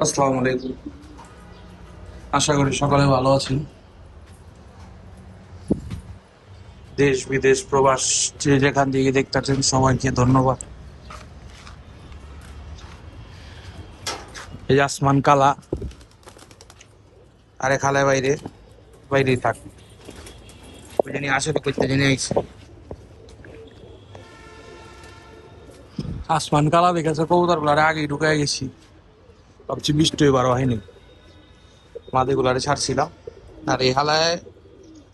আসসালামু আলাইকুম। আশা করি সকালে ভালো আছেন। দেশ, বিদেশ, প্রবাস, যে যেখান থেকে দেখতেছেন সবাইকে ধন্যবাদ। এই আসমান কালা, আরে খালে বাইরে, বাইরেই থাক। ওই জানি আসে করতে জানি আইসি আসমান কালা দেখেছে কবুতর গুলারে আগে ঢুকে গেছি। ভাবছি বৃষ্টি এবার হয়নি। মাদি গুলারে ছাড়ছিলাম। আর এই হালায়,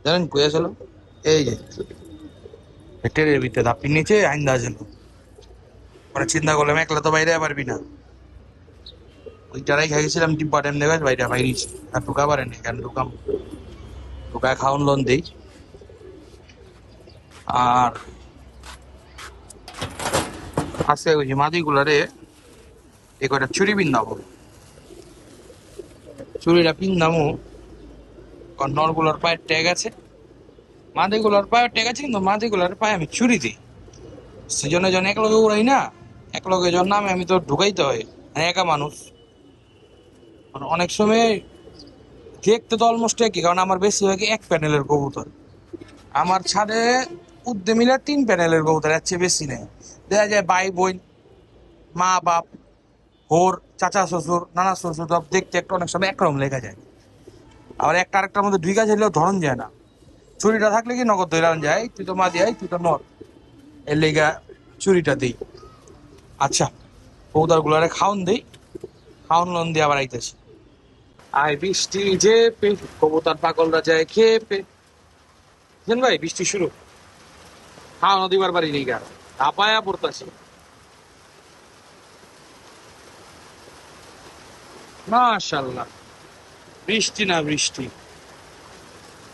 জানেন কুয়ে ছিল এই যে টেরের ভিতরে ধাপির নিচে আইন্দা ছিল পরে চিন্তা করলাম একলা তো বাইরে পারবি না। ওইটারাই খাই গেছিলাম টিপ্পা টাইম দেবে বাইরে বাইরেছি আর ঢুকা পারেনি কেন ঢুকাম ঢুকায় খাওয়ান লোন দেই। আর আজকে ওই মাদি গুলারে, এ কয়টা চুরি বিন্দাবো চুরিটা পিন্দামো নরগুলোর পায়ের ট্যাগ আছে। মাদিগুলোর পায়ের ট্যাগ আছে, কিন্তু মাদিগুলোর পায়ে আমি চুরি দিই। সেজন্য যখন এক লগে উড়াই না, এক লগে যখন নামে, আমি তো ঢুকাইতে হয় মানে একা মানুষ। মানে অনেক সময় দেখতে তো অলমোস্ট একই, কারণ আমার বেশিরভাগই এক প্যানেলের কবুতর। আমার ছাদে উদ্যমিলা তিন প্যানেলের কবুতর, এর চেয়ে বেশি নেই। দেখা যায় ভাই, বোন, মা, বাপ, হোর চাচা শ্বশুর, নানা শ্বশুর, সব দেখতে একটা অনেক সময় একরকম লেখা যায়। আবার একটা আরেকটার মধ্যে গাছ হলেও ধরন যায় না। চুরিটা থাকলে কি নগদ ধরে যায় তুই তো মা দিয়াই তুই তো নর। এর লেগা চুরিটা দিই। আচ্ছা কৌদার গুলারে খাওন দিই। খাওন লোন দিয়ে আবার আইতেছি। আয় বৃষ্টি যে পে, কবুতর পাগলরা যায় খেয়ে পে। ভাই, বৃষ্টি শুরু। খাওয়ানো দিবার পারি নেই গা। আপায়া পড়তাছি। মাশাল্লাহ বৃষ্টি না বৃষ্টি।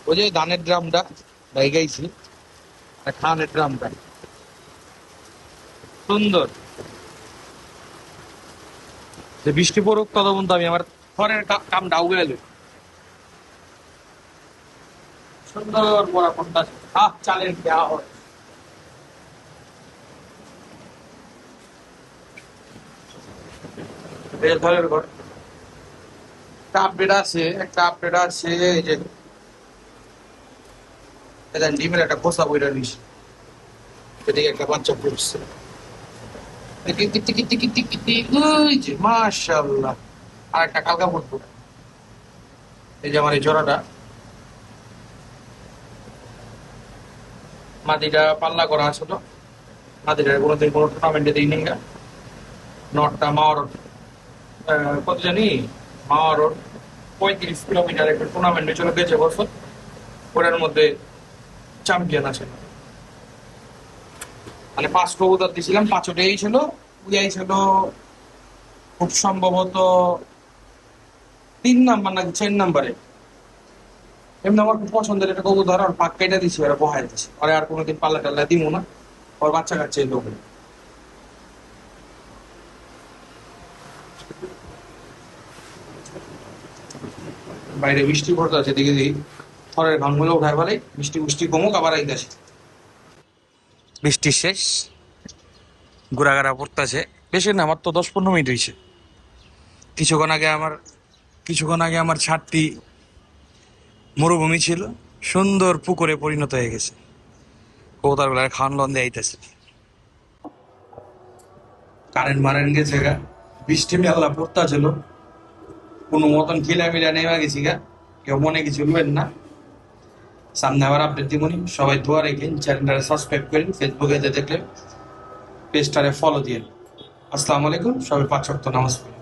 ওই যে ধানের ড্রামটা গাইছি খানের ড্রামটা। সুন্দর। যে বৃষ্টি পড়ুক তত পর্যন্ত আমি আমার ঘরের কা- কামটা উগে এলো সুন্দর কোনটা হাফ চালের দেওয়া হয় ঘর। একটা আপডেট আছে, একটা আপডেট আছে, এই যে এটা ডিমের একটা খোসা এদিকে একটা বাচ্চা পড়ছে। আমার এই জোড়াটা। পাল্লা করা কোনোদিন কোনো টুর্নামেন্টে দিই কত জানি? মাওয়ার পঁয়ত্রিশ কিলোমিটার একটা টুর্নামেন্টে চলে গেছে বছর। ওটার মধ্যে চ্যাম্পিয়ন আছে। মানে পাঁচ কবুতর দিয়েছিলাম পাঁচটাই ছিল উইয়াই ছিল খুব সম্ভবত তিন নাম্বার নাকি চার নাম্বারে এমনি আমার খুব পছন্দের একটা কবুতর, আর পাক কেটে দিছি ওরা বহাই দিছি ওরা আর কোনোদিন পাল্লা টাল্লা দিব না ওর বাচ্চা কাচ্চা লোক বাইরে বৃষ্টি পড়তে আছে দিকে দিই খড়ের ঘনগুলো উঠায় ফেলাই বৃষ্টি বৃষ্টি কমুক আবার আইতাছে। বৃষ্টি শেষ ঘোরাঘাড়া পড়তেছে। বেশি না আমার তো দশ পনেরো মিনিট হয়েছে কিছুক্ষণ আগে আমার কিছুক্ষণ আগে আমার ছাদটি মরুভূমি ছিল সুন্দর পুকুরে পরিণত হয়ে গেছে। কৌতার বেলায় খাওয়ান লন্দে আইতেছে। কারেন্ট মারেন গেছে গা। বৃষ্টি মেলা পড়তা ছিল কোনো মতন খিলা মিলা নেওয়া গেছি গা। কেউ মনে কিছু নেবেন না। সামনে আবার আপডেট দিবনি সবাই দোয়া রেখেন চ্যানেলটারে সাবস্ক্রাইব করেন ফেসবুকে যে দেখলে পেজটারে ফলো দিয়ে। আসসালামু আলাইকুম, সবাই পাঁচ নামাজ পড়েন